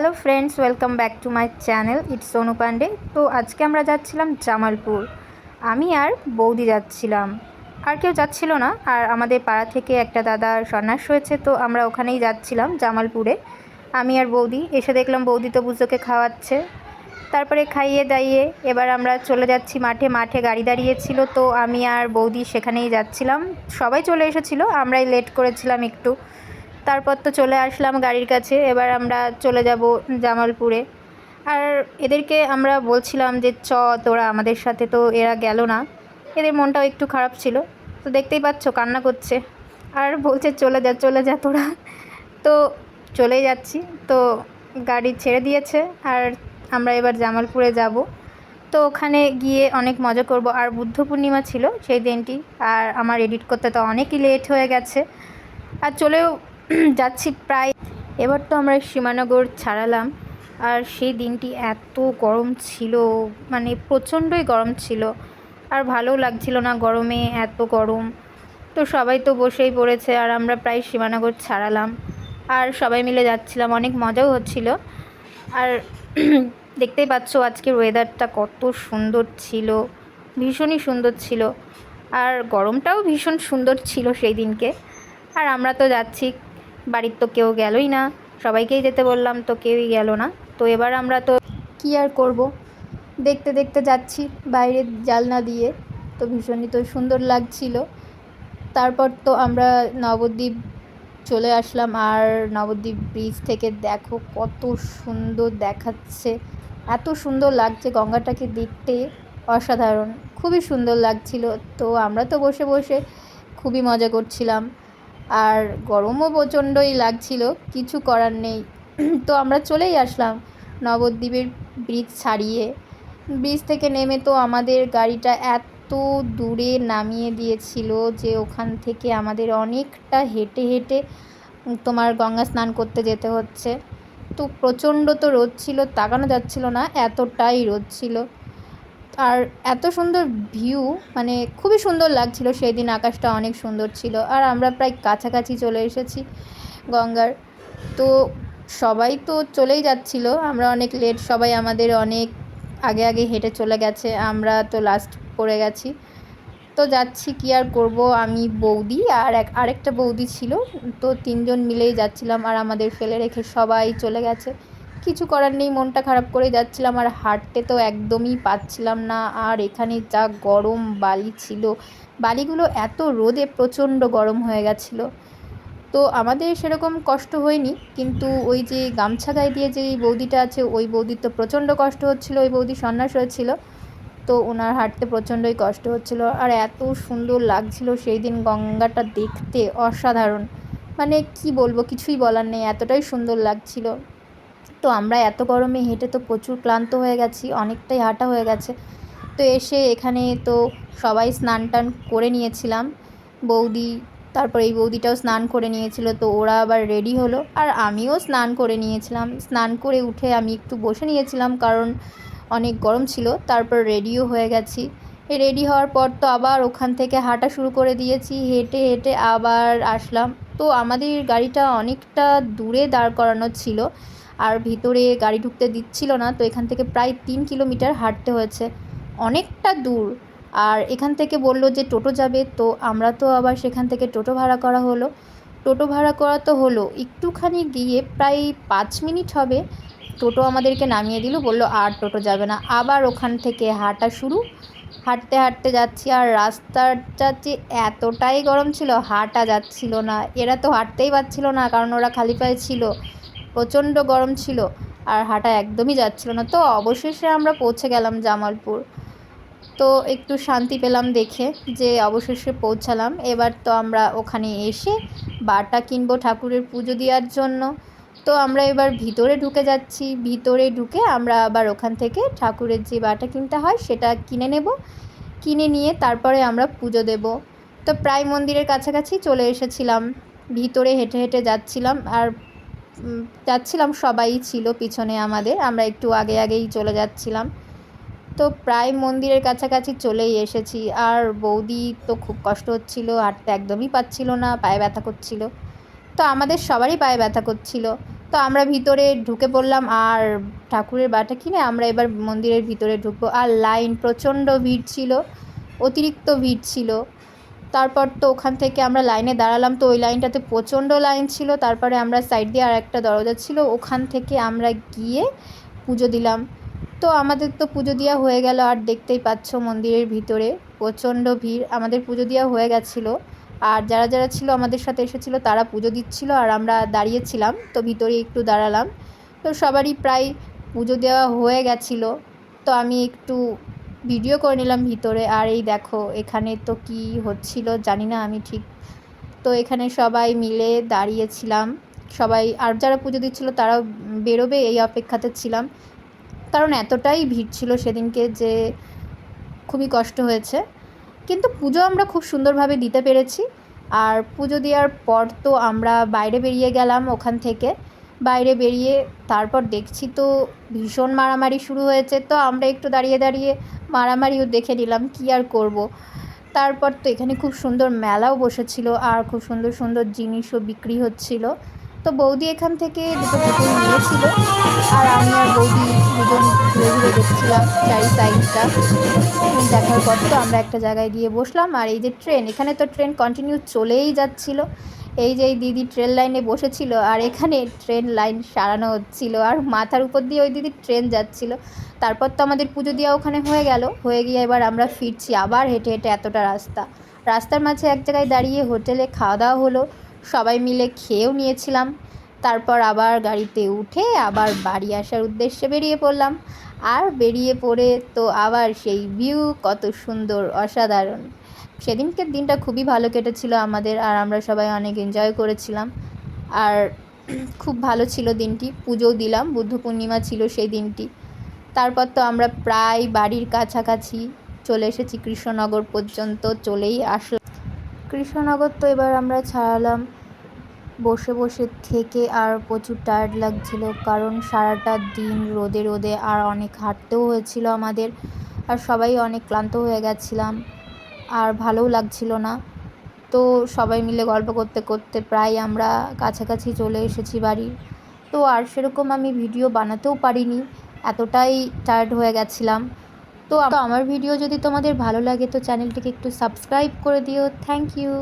Hello friends, welcome back to my channel, it's Sonu Pandey. তো আজকে আমরা যাচ্ছিলাম জামালপুর। আমি আর বৌদি যাচ্ছিলাম। আর কেউ যাচ্ছিল না, আর আমাদের পাড়া থেকে একটা দাদার সন্ন্যাস হয়েছে, তো আমরা ওখানেই যাচ্ছিলাম জামালপুরে। আমি আর বৌদি, এসে দেখলাম বৌদি তো বুঝোকে খাওয়াচ্ছে। তারপরে খাইয়ে দাইয়ে এবার আমরা চলে যাচ্ছি মাঠে মাঠে গাড়ি দাঁড়িয়েছিল, তো আমি আর বৌদি সেখানেই যাচ্ছিলাম। সবাই চলে এসেছিল, আমরাই লেট করেছিলাম একটু। তারপর তো চলে আসলাম গাড়ির কাছে, এবার আমরা চলে যাব জামালপুরে। আর এদেরকে আমরা বলছিলাম যে, চ, তোরা আমাদের সাথে তো এরা গেল না। এদের মনটাও একটু খারাপ ছিল। তো দেখতেই পাচ্ছ কান্না করছে। আর বলছে, চলে যা চলে যা তোরা। তো চলেই যাচ্ছি। তো গাড়ি ছেড়ে দিয়েছে, আর আমরা এবার জামালপুরে যাব। তো ওখানে গিয়ে অনেক মজা করব। আর বুদ্ধ পূর্ণিমা ছিল সেই দিনটি, আর আমার এডিট করতে তো অনেকই লেট হয়ে গেছে। আর চলেও যাচ্ছি প্রায়, এবার তো আমরা সীমানগর ছাড়ালাম। আর সেই দিনটি এত গরম ছিল মানে প্রচণ্ডই গরম ছিল। আর ভালোও লাগছিল না গরমে, এত গরম। তো সবাই তো বসেই পড়েছে, আর আমরা প্রায় সীমানগর ছাড়ালাম। আর সবাই মিলে যাচ্ছিলাম, অনেক মজাও হচ্ছিল। আর দেখতেই পাচ্ছ আজকের ওয়েদারটা কত সুন্দর ছিল, ভীষণই সুন্দর ছিল। আর গরমটাও ভীষণ সুন্দর ছিল সেই দিনকে। আর আমরা তো যাচ্ছি বাড়ির তো কেউ গেলই না। সবাইকেই যেতে বললাম, তো কেউই গেল না। তো এবার আমরা তো কী আর করব? দেখতে দেখতে যাচ্ছি বাইরের জালনা দিয়ে। তো ভীষণই তো সুন্দর লাগছিল। তারপর তো আমরা নবদ্বীপ চলে আসলাম। আর নবদ্বীপ ব্রিজ থেকে দেখো কত সুন্দর দেখাচ্ছে। এত সুন্দর লাগছে গঙ্গাটাকে দেখতে। অসাধারণ। খুবই সুন্দর লাগছিল। তো আমরা তো বসে বসে খুবই মজা করছিলাম। আর গরমও প্রচণ্ডই লাগছিল, কিছু করার নেই। তো আমরা চলেই আসলাম নবদ্বীপের ব্রিজ ছাড়িয়ে। ব্রিজ থেকে নেমে তো আমাদের গাড়িটা এত দূরে নামিয়ে দিয়েছিল যে ওখান থেকে আমাদের অনেকটা হেঁটে হেঁটে তোমার গঙ্গা স্নান করতে যেতে হচ্ছে। তো প্রচণ্ড তো রোদ ছিল, তাকানো যাচ্ছিল না, এতটাই রোদ ছিল। আর এত সুন্দর ভিউ মানে খুবই সুন্দর লাগছিল সেই দিন আকাশটা অনেক সুন্দর ছিল। আর আমরা প্রায় কাছাকাছি চলে এসেছি গঙ্গার। তো সবাই তো চলেই যাচ্ছিল, আমরা অনেক লেট সবাই আমাদের অনেক আগে আগে হেঁটে চলে গেছে, আমরা তো লাস্ট পড়ে গেছি। তো যাচ্ছি কি আর করব, আমি বৌদি আর এক, আরেকটা বৌদি ছিল, তো তিনজন মিলেই যাচ্ছিলাম আর আমাদের ফেলে রেখে সবাই চলে গেছে। কিছু করার নেই, মনটা খারাপ করে যাচ্ছিলাম আর হাঁটতে তো একদমই পাচ্ছিলাম না। আর এখানে যা গরম বালি ছিল, বালিগুলো এত রোদে প্রচণ্ড গরম হয়ে গেছিল। তো আমাদের সেরকম কষ্ট হয়নি, কিন্তু ওই যে গামছা গায়ে দিয়ে যে বৌদিটা আছে, ওই বৌদির তো প্রচণ্ড কষ্ট হচ্ছিল, ওই বৌদি সন্ন্যাস হয়েছিল। তো ওনার হাঁটতে প্রচণ্ডই কষ্ট হচ্ছিল। আর এত সুন্দর লাগছিল সেই দিন গঙ্গাটা দেখতে, অসাধারণ। মানে কি বলব, কিছুই বলার নেই, এতটাই সুন্দর লাগছিল। তো আমরা এত গরমে হেঁটে তো প্রচুর ক্লান্ত হয়ে গেছি, অনেকটাই হাঁটা হয়ে গেছে। তো এসে এখানে তো সবাই স্নান টান করে নিয়েছিলাম। বৌদি, তারপর এই বৌদিটাও স্নান করে নিয়েছিল, তো ওরা আবার রেডি হলো। আর আমিও স্নান করে নিয়েছিলাম। স্নান করে উঠে আমি একটু বসে নিয়েছিলাম কারণ অনেক গরম ছিল, তারপর রেডিও হয়ে গেছি। রেডি হওয়ার পর তো আবার ওখান থেকে হাঁটা শুরু করে দিয়েছি, হেঁটে হেঁটে আবার আসলাম। তো আমাদের গাড়িটা অনেকটা দূরে দাঁড় করানো ছিল। আর ভিতরে গাড়ি ঢুকতে দিচ্ছিল না, তো এখান থেকে প্রায় তিন কিলোমিটার হাঁটতে হয়েছে। অনেকটা দূর। আর এখান থেকে বলল যে টোটো যাবে, তো আমরা তো আবার সেখান থেকে টোটো ভাড়া করা হলো। টোটো ভাড়া করা তো হলো। একটুখানি গিয়ে প্রায় পাঁচ মিনিট হবে। টোটো আমাদেরকে নামিয়ে দিল, বলল আর টোটো যাবে না। আবার ওখান থেকে হাঁটা শুরু। হাঁটতে হাঁটতে যাচ্ছি। আর রাস্তাটা যে এতটাই গরম ছিল, হাঁটা যাচ্ছিল না। এরা তো হাঁটতেই পারছিল না, কারণ ওরা খালি পায়ে ছিল। প্রচণ্ড গরম ছিল আর হাঁটা একদমই যাচ্ছিল না। তো অবশেষে আমরা পৌঁছে গেলাম জামালপুর। তো একটু শান্তি পেলাম দেখে যে অবশেষে পৌঁছালাম। এবার তো আমরা ওখানে এসে বাটা কিনবো ঠাকুরের পুজো দেওয়ার জন্য। তো আমরা এবার ভিতরে ঢুকে যাচ্ছি। ভিতরে ঢুকে আমরা আবার ওখান থেকে ঠাকুরের যে বাটা কিনতে হয় সেটা কিনে নেব। কিনে নিয়ে তারপরে আমরা পুজো দেব। তো প্রায় মন্দিরের কাছাকাছি চলে এসেছিলাম। ভিতরে হেঁটে হেঁটে যাচ্ছিলাম। আর যাচ্ছিলাম, সবাই ছিল পিছনে আমাদের, আমরা একটু আগে আগেই চলে যাচ্ছিলাম। তো প্রায় মন্দিরের কাছাকাছি চলেই এসেছি, আর বৌদি তো খুব কষ্ট হচ্ছিল হাঁটতে একদমই পাচ্ছিল না, পায়ে ব্যথা করছিল। তো আমাদের সবারই পায়ে ব্যথা করছিল। তো আমরা ভিতরে ঢুকে পড়লাম, আর ঠাকুরের বাটা কিনে আমরা এবার মন্দিরের ভিতরে ঢুকবো। আর লাইন প্রচণ্ড ভিড় ছিল, অতিরিক্ত ভিড় ছিল। তারপর তো ওখান থেকে আমরা লাইনে দাঁড়ালাম, তো ওই লাইনটাতে প্রচণ্ড লাইন ছিল, তারপরে আমরা সাইড দিয়ে আর একটা দরজা ছিল, ওখান থেকে আমরা গিয়ে পুজো দিলাম। তো আমাদের তো পুজো দেওয়া হয়ে গেল, আর দেখতেই পাচ্ছ মন্দিরের ভিতরে প্রচণ্ড ভিড়, আমাদের পুজো দেওয়া হয়ে গেছিল। আর যারা যারা ছিল আমাদের সাথে এসেছিল, তারা পুজো দিচ্ছিল, আর আমরা দাঁড়িয়েছিলাম, তো ভিতরে একটু দাঁড়ালাম। তো সবারই প্রায় পুজো দেওয়া হয়ে গেছিল। তো আমি একটু ভিডিও করে নিলাম ভিতরে, আর এই দেখো এখানে তো কি হচ্ছিল জানি না আমি ঠিক। তো এখানে সবাই মিলে দাঁড়িয়েছিলাম। সবাই, আর যারা পুজো দিচ্ছিল তারাও বেরোবে এই অপেক্ষাতে ছিলাম। কারণ এতটাই ভিড় ছিল সেদিনকে যে খুবই কষ্ট হয়েছে। কিন্তু পুজো আমরা খুব সুন্দরভাবে দিতে পেরেছি। আর পুজো দেওয়ার পর তো আমরা বাইরে বেরিয়ে গেলাম ওখান থেকে। বাইরে বেরিয়ে তারপর দেখছি তো ভীষণ মারামারি শুরু হয়েছে। তো আমরা একটু দাঁড়িয়ে দাঁড়িয়ে মারামারিও দেখে নিলাম, কী আর করব। তারপর তো এখানে খুব সুন্দর মেলাও বসেছিল আর খুব সুন্দর সুন্দর জিনিসও বিক্রি হচ্ছিল। তো বৌদি এখান থেকে দুটো পুতুল নিয়েছিল আর আমি আর বৌদি দুজন ঘুরে ঘুরে দেখছিলাম চারি সাইডটা দেখার পর তো আমরা একটা জায়গায় গিয়ে বসলাম আর এই যে ট্রেন, এখানে তো ট্রেন কন্টিনিউ চলেই যাচ্ছিল। এই যে দিদি ট্রেন লাইনে বসেছিল আর এখানে ট্রেন লাইন সারানো হচ্ছিল আর মাথার উপর দিয়ে ওই দিদি ট্রেন যাচ্ছিল। তারপর তো আমাদের পুজো দেওয়া ওখানে হয়ে গেল। হয়ে গিয়ে এবার আমরা ফিরছি আবার হেঁটে হেঁটে এতটা রাস্তা। রাস্তার মাঝে এক জায়গায় দাঁড়িয়ে হোটেলে খাওয়া দাওয়া হলো। সবাই মিলে খেয়েও নিয়েছিলাম। তারপর আবার গাড়িতে উঠে আবার বাড়ি আসার উদ্দেশ্যে বেরিয়ে পড়লাম। আর বেরিয়ে পড়ে তো আবার সেই ভিউ কত সুন্দর, অসাধারণ। সেদিনকের দিনটা খুবই ভালো কেটেছিল আমাদের, আর আমরা সবাই অনেক এনজয় করেছিলাম। আর খুব ভালো ছিল দিনটি, পুজোও দিলাম, বুদ্ধ পূর্ণিমা ছিল সেই দিনটি। তারপর তো আমরা প্রায় বাড়ির কাছাকাছি চলে এসেছি, কৃষ্ণনগর পর্যন্ত চলেই আসলাম। কৃষ্ণনগর তো এবার আমরা ছাড়ালাম, বসে বসে থেকে আর প্রচুর টায়ার্ড লাগছিল, কারণ সারাটা দিন রোদে রোদে আর অনেক হাঁটতেও হয়েছিল আমাদের, আর সবাই অনেক ক্লান্ত হয়ে গেছিলাম। আর ভালোও লাগছিল না। তো সবাই মিলে গল্প করতে করতে প্রায় আমরা কাছাকাছি চলে এসেছি বাড়ি। তো আর সেরকম আমি ভিডিও বানাতেও পারিনি, এতটাই টায়ার্ড হয়ে গেছিলাম। তো আমার ভিডিও যদি তোমাদের ভালো লাগে তো চ্যানেলটিকে একটু সাবস্ক্রাইব করে দিও। Thank you